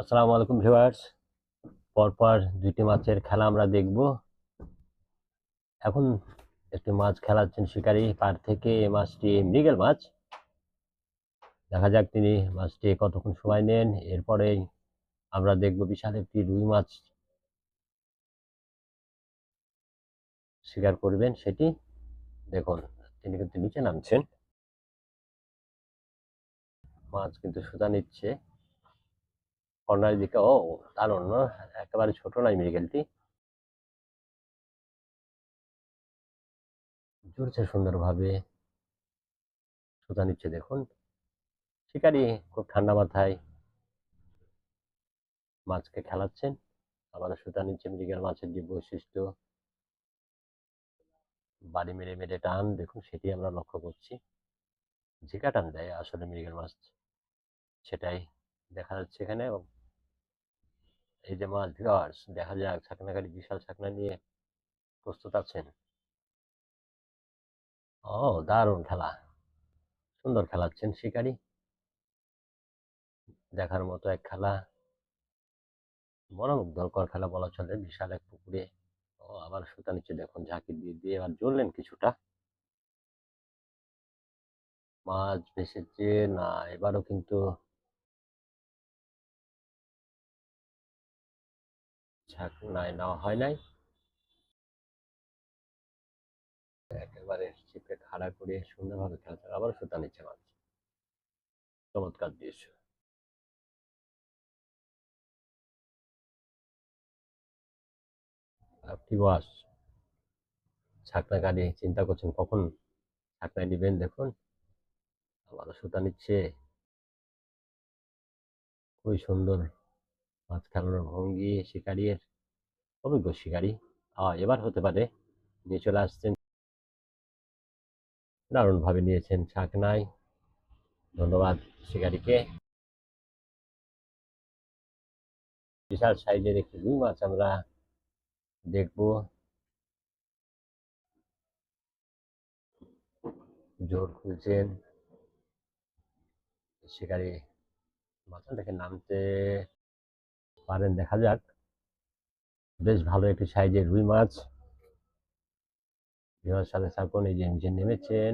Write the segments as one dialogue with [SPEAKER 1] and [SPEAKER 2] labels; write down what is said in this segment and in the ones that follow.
[SPEAKER 1] আসসালামু আলাইকুম ভিউয়ার্স। পরপর দুইটি মাছের খেলা আমরা দেখব। এখন একটি মাছ খেলাচ্ছেন শিকারি পার থেকে এই মাছটি মৃগেল মাছ। দেখা যাক তিনি মাছটি কতক্ষণ সময় নেন। এরপরে আমরা দেখব বিশাল একটি রুই মাছ শিকার করবেন সেটি। দেখুন, তিনি কিন্তু নিচে নামছেন। মাছ কিন্তু সোজা নিচ্ছে। কর্নারের দিকে ও দারুণ না? একেবারে ছোট নয় মৃগেলটি জুড়ছে সুন্দরভাবে। সোজা নিচ্ছে, দেখুন। শিকারি খুব ঠান্ডা মাথায়। মাছকে খেলাচ্ছেন। আবার সুতা নিচ্ছে মৃগেল মাছের যে বৈশিষ্ট্য। বাড়ি মেরে মেরে টান, দেখুন, সেটি আমরা লক্ষ্য করছি। ঝিকা টান দেয় আসলে মৃগেল মাছ, সেটাই দেখা যাচ্ছে এখানে এবং এই যে মাছ ভিওয়ার্স দেখা যাক ছাকনাকারী বিশাল ছাকনা নিয়ে প্রস্তুত আছেন। ও, দারুণ খেলা। সুন্দর খেলাচ্ছেন শিকারি। দেখার মতো এক খেলা। মনোমুগ্ধকর খেলা বলা চলে, বিশাল এক পুকুরে। ও, আবার সুতা নিচে দেখুন, ঝাঁকি দিয়ে দিয়ে এবার জ্বললেন কিছুটা। মাছ ভেসেছে, না, এবারও কিন্তু ছাকনায় নেওয়া হয় নাই। একেবারে চিপে খাড়া করে সুন্দরভাবে খেলছে আবার সুতা নিচে মাছ চমৎকার দৃশ্য। আপনি বাস? ছাকনা গাড়ি চিন্তা করছেন কখন? ছাকনায় নিবেন দেখুন। আবারও সুতা নিচ্ছে খুবই সুন্দর মাছ খেলানোর ভঙ্গি, শিকারির অভিজ্ঞ শিকারি। এবার হতে পারে নিয়ে চলে আসছেন দারুণভাবে নিয়েছেন ছাকনায় ধন্যবাদ শিকারিকে। বিশাল সাইজের একটি রুই মাছ আমরা দেখব। জোর খুলছেন। শিকারি মাথা থেকে নামতে পারেন, দেখা যাক। বেশ ভালো একটি সাইজের রুই মাছ। বিমার সাথে থাকুন, এই যে নিচে নেমেছেন,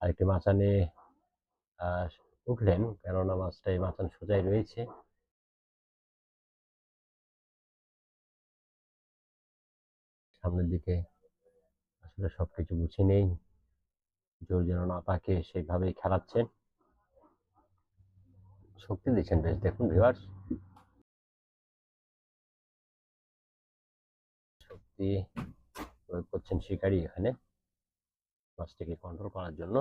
[SPEAKER 1] আরেকটি মাছানে উঠলেন, কেননা মাছটা এই মাছান সোজাই রয়েছে। সামনের দিকে আসলে সবকিছু গুছিয়ে নেই, জোর যেন না পাকে সেইভাবেই খেলাচ্ছেন। শক্তি দিচ্ছেন বেশ, দেখুন ভিউয়ার্স শক্তি প্রয়োগ করছেন শিকারী এখানে। মাছটিকে কন্ট্রোল করার জন্য।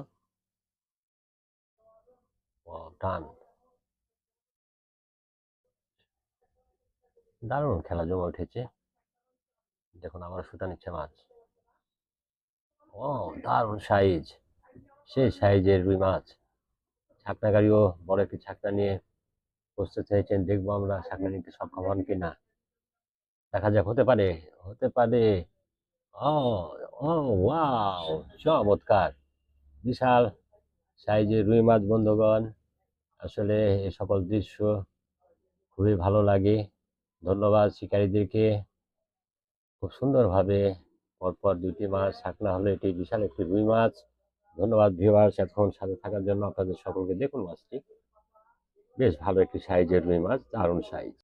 [SPEAKER 1] দারুণ খেলা, জমে উঠেছে। দেখুন আবার সুতা নিচ্ছে মাছ। ও দারুণ সাইজ সেই সাইজের রুই মাছ। ছাকনা গাড়িও বড় একটি ছাকনা নিয়ে বসতে চাইছেন। দেখব আমরা ছাকনা নিতে সক্ষম হন কিনা। দেখা যাক, হতে পারে হতে পারে। ও ও, ওয়াও, চমৎকার। বিশাল সাইজের রুই মাছ, বন্ধুগণ। আসলে এ সকল দৃশ্য খুবই ভালো লাগে। ধন্যবাদ শিকারীদেরকে। খুব সুন্দরভাবে পরপর দুটি মাছ ছাকনা হলো এটি বিশাল একটি রুই মাছ। ধন্যবাদ ভিউয়ার্স এতক্ষণ সাথে থাকার জন্য আপনাদের সকলকে দেখুন মাছটি। বেশ ভালো একটি সাইজের রুই মাছ, দারুণ সাইজ।